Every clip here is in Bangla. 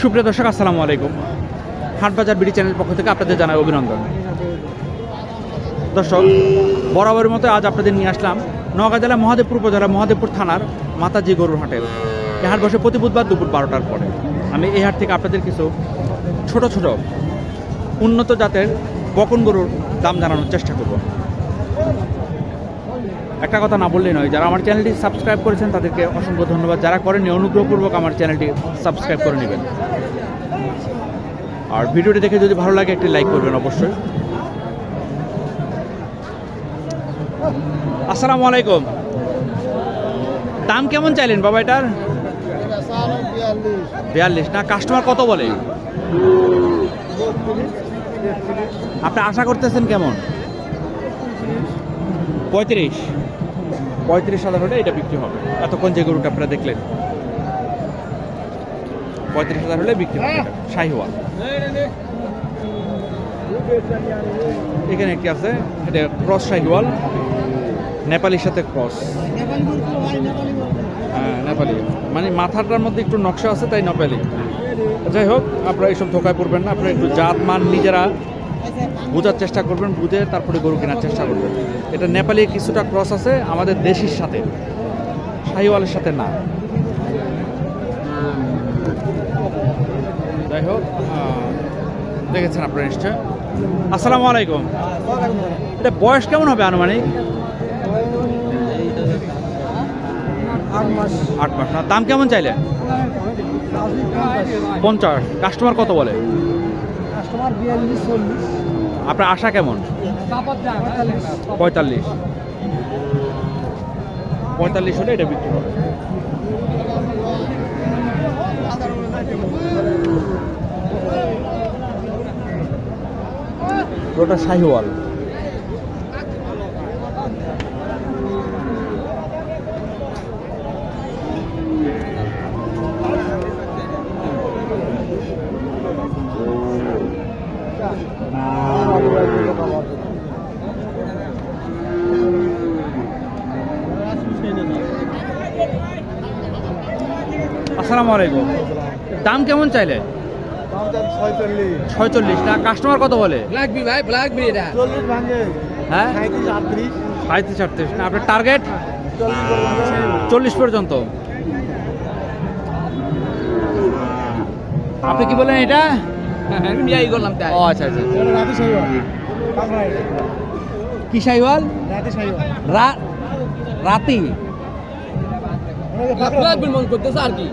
সুপ্রিয় দর্শক, আসসালামু আলাইকুম। হাটবাজার বিডি চ্যানেল পক্ষ থেকে আপনাদের জানাই অভিনন্দন। দর্শক, বরাবরের মতো আজ আপনাদের নিয়ে আসলাম নওগাঁ জেলা মহাদেবপুর উপজেলা মহাদেবপুর থানার মাতাজি গরুর হাটের। এই হাট বসে প্রতি বুধবার দুপুর বারোটার পরে। আমি এই হাট থেকে আপনাদের কিছু ছোট ছোট, উন্নত জাতের বকন গরুর দাম জানানোর চেষ্টা করব। একটা কথা না বললেই নয় যারা আমার চ্যানেলটি সাবস্ক্রাইব করেছেন তাদেরকে অসংখ্য ধন্যবাদ। যারা করেননি অনুগ্রহপূর্বক আমার চ্যানেলটি সাবস্ক্রাইব করে নেবেন। আর ভিডিওটি দেখে যদি ভালো লাগে একটি লাইক করবেন অবশ্যই। আসসালামু আলাইকুম। দাম কেমন চাইলেন বাবা এটার? বিয়াল্লিশ। না কাস্টমার কত বলে? আপনি আশা করতেছেন কেমন? পঁয়ত্রিশ। পঁয়ত্রিশ হাজার হলে এটা বিক্রি হবে। এতক্ষণ যে গরুটা আপনারা দেখলেন? পঁয়ত্রিশ হাজার হলে বিক্রি হবে এটা। শাহিওয়াল। এখানে একটি আছে, এটা ক্রস শাহিওয়াল। নেপালির সাথে ক্রস। হ্যাঁ নেপালি। মানে মাথাটার মধ্যে একটু নকশা আছে, তাই নেপালি। যাই হোক আপনারা এইসব ধোকায় পড়বেন না। আপনারা একটু জাত মান নিজেরা বোঝার চেষ্টা করবেন বুঝে তারপরে গরু কেনার চেষ্টা করবেন। এটা নেপালি কিছুটা ক্রস আছে আমাদের দেশির সাথে। শাহিওয়ালের সাথে না। যাই হোক দেখেছেন আপনারা নিশ্চয়? আসসালামু আলাইকুম। এটা বয়স কেমন হবে আনুমানিক? আট মাস। না। দাম কেমন চাইলে পঞ্চাশ। কাস্টমার কত বলে? কাস্টমার বিয়াল্লিশ চল্লিশ। আপনার আশা কেমন? পঁয়তাল্লিশ। পঁয়তাল্লিশ হলে এটা বিক্রি হবে। ওটা শাহিওয়াল। আসসালামু আলাইকুম দাম কেমন চাইলে? ছয়চল্লিশ। না কাস্টমার কত বলে? লাগবি ভাই লাগবি এটা। হ্যাঁ? সাঁত্রিশ আটত্রিশ। না আপনার টার্গেট চল্লিশ পর্যন্ত। আপনি কি বলেন এটা? আমি নিয়ে করলাম তাই। ও আচ্ছা আচ্ছা কি রাতে সাইওয়াল। রা রাতি? মন করতেছে আর কি।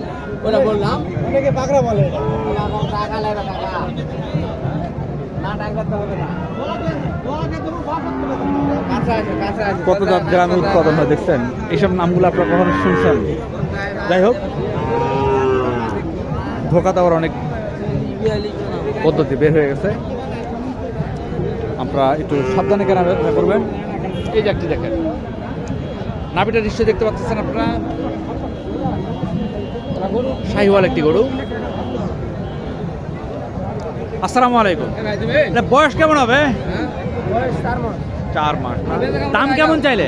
ওটা বললাম অনেকে পাকড়া বলে। টাকা লাগবে টাকা কত জাত গ্রামে উৎপাদন হয় দেখছেন? এইসব নামগুলো আপনারা কখনো শুনছেন? যাই হোক ধোকা দেওয়ার অনেক পদ্ধতি বের হয়ে গেছে। আপনারা একটু সাবধানে কেনাবেচা করবেন। এই যে একটি দেখেন। নাবিটা নিশ্চয়ই দেখতে পাচ্ছেন আপনারা। শাহিওয়াল একটি গরু। আসসালামু আলাইকুম। বয়স কেমন হবে? চার মাস। দাম কেমন চাইলে?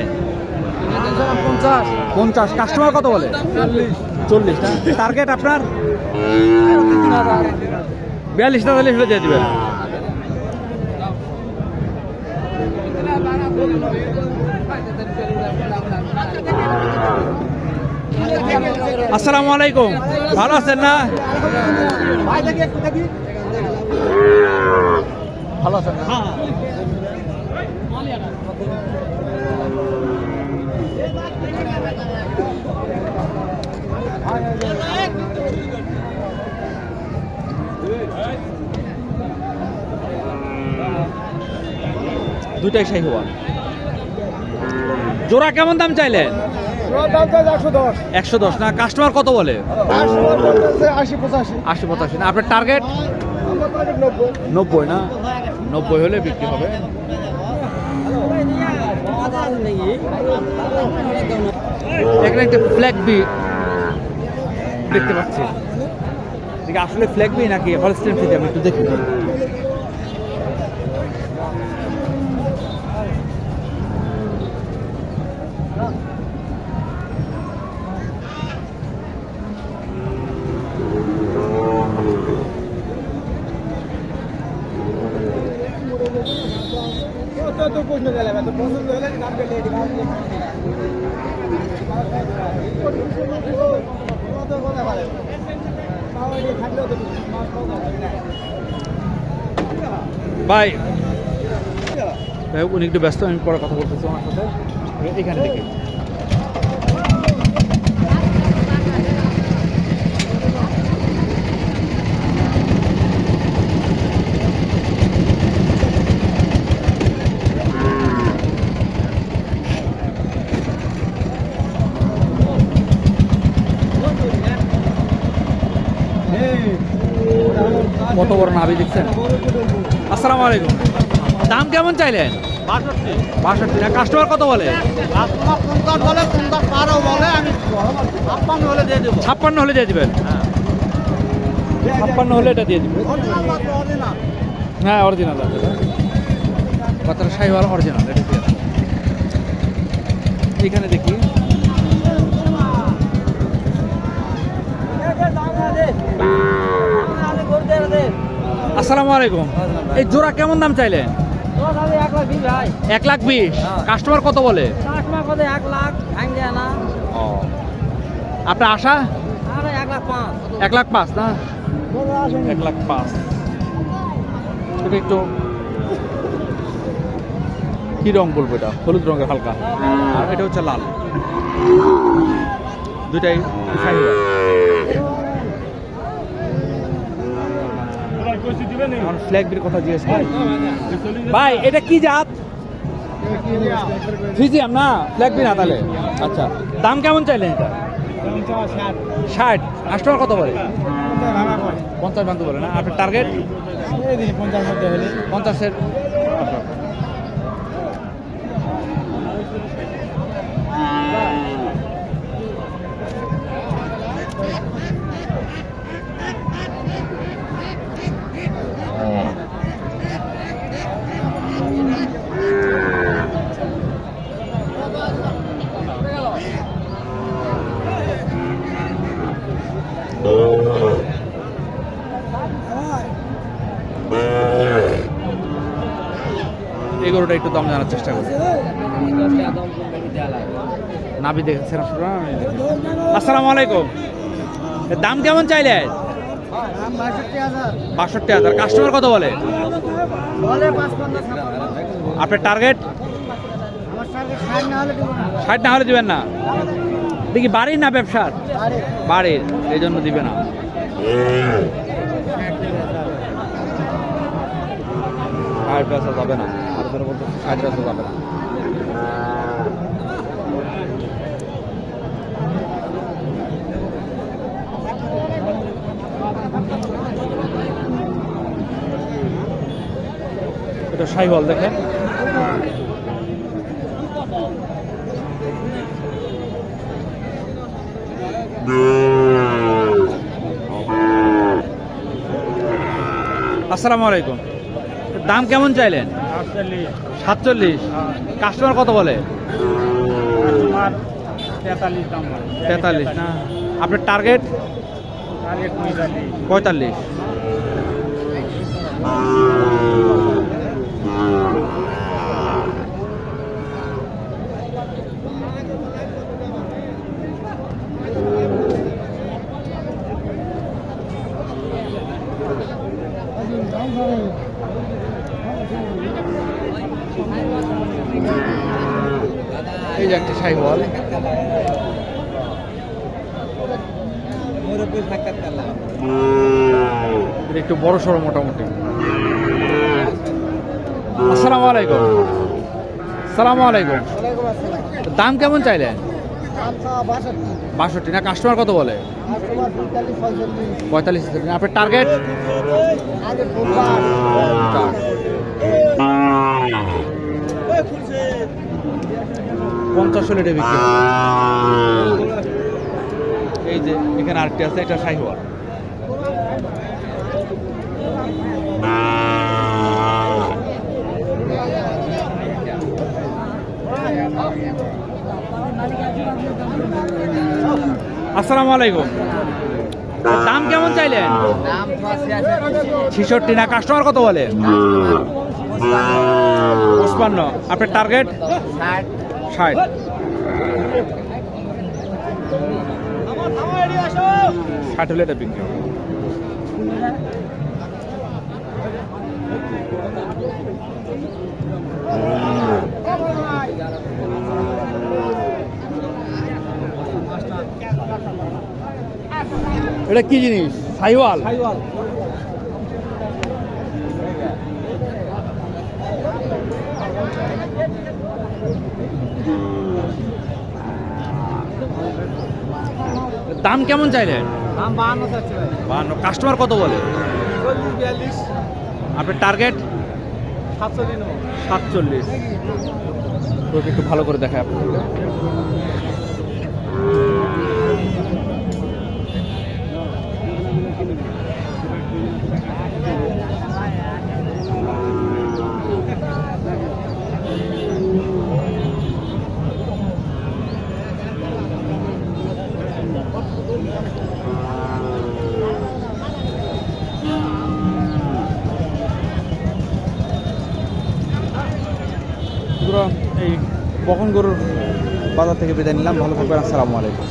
পঞ্চাশ পঞ্চাশ। কাস্টমার কত বলে? চল্লিশ। টার্গেট আপনার? বিয়াল্লিশ না চল্লিশ হলে দিয়ে দেবেন। আসসালামু আলাইকুম। ভালো আছেন না? দেখি ভালো আছেন দুইটাই শাহিওয়াল জোড়া কেমন দাম চাইলেন? একশো দশ। না কাস্টমার কত বলে? আশি পঁচাশি। না আপনার টার্গেট নব্বই না? নব্বই হলে বিক্রি হবে। এখানে একটা ফ্ল্যাগ বি দেখতে পাচ্ছি। আসলে ফ্ল্যাগ বি নাকি? হলস্টেন ফিতে আমি একটু দেখি ভাই। উনি একটু ব্যস্ত আমি পরে কথা বলতেছি আমার সাথে। এখানে দেখি। বড় দেখছেন? আসসালামু আলাইকুম। দাম কেমন চাইলেন? বাষট্টি। না কাস্টমার কত বলে? ছাপ্পান্ন হলে দিয়ে দিবেন। ছাপ্পান্ন হলে এটা দিয়ে দিবেন। হ্যাঁ অরিজিনাল আছে। কথাটা শাহিওয়াল অরিজিনাল এটা এখানে দেখি। আসসালামু আলাইকুম। এই জোড়া কেমন দাম চাইলেন? এক লাখ বিশ কাস্টমার কত বলে? আপনার আশা? আরে এক লাখ পাঁচ। না? এক লাখ পাঁচ। এটা একটু কি রং বলব এটা? হলুদ রঙের হালকা। আর এটা হচ্ছে লাল। দুটাই এখন ফ্ল্যাগ বির কথা জিজ্ঞেস করি ভাই এটা কি জাত? ফিজিয়াম না? ফ্ল্যাগ বিন না তাহলে? আচ্ছা। দাম কেমন চাইলেন এটা? ষাট। কাস্টমার কত বলে? পঞ্চাশ ভাঙতে বলে না? আপনার টার্গেট পঞ্চাশের গরুটা একটু দাম জানার চেষ্টা করছি নাবি দেখেছেন আপনারা? আসসালামু আলাইকুম। দাম কেমন চাইলে? বাষট্টি হাজার। কাস্টমার কত বলে। আপনার টার্গেট? ষাট না হলে দিবেন না। দেখি, বাড়ির না ব্যবসার? বাড়ির। এই জন্য দিবে না। আর বেচা যাবে না। যাবে না এটা সাইবল দেখেন আসসালামু আলাইকুম। দাম কেমন চাইলেন? সাতচল্লিশ। কাস্টমার কত বলে? তেতাল্লিশ না? আপনার টার্গেট পঁয়তাল্লিশ। এই যে একটা সাইবল এটা একটু বড় সড়ো মোটামুটি। আসসালামু আলাইকুম। সালামু আলাইকুম। দাম কেমন চাইলেন বাষট্টি। না কাস্টমার কত বলে? পঁয়তাল্লিশ আপনার টার্গেট পঞ্চাশ হলে এটা বিক্রি এই যে এখানে আরেকটি আছে এটা শাহিওয়াল। আসসালামু আলাইকুম। দাম কেমন চাইলেন? ছিষট্টি না কাস্টমার কত বলে? পঁচপান্ন। আপনার টার্গেট ষাট ষাট হলে এটা বিক্রি। এটা কি জিনিস? সাইওয়াল। দাম কেমন চাইলেন দাম বাহান্ন চাচ্ছে ভাই। বাহান্ন। কাস্টমার কত বলে? চল্লিশ বিয়াল্লিশ। আপনার টার্গেট? দিন সাতচল্লিশ। তোকে একটু ভালো করে দেখায় আপনাকে। বকন গরুর বাজার থেকে বিদায় নিলাম। ভালো থাকবেন আসসালামু আলাইকুম।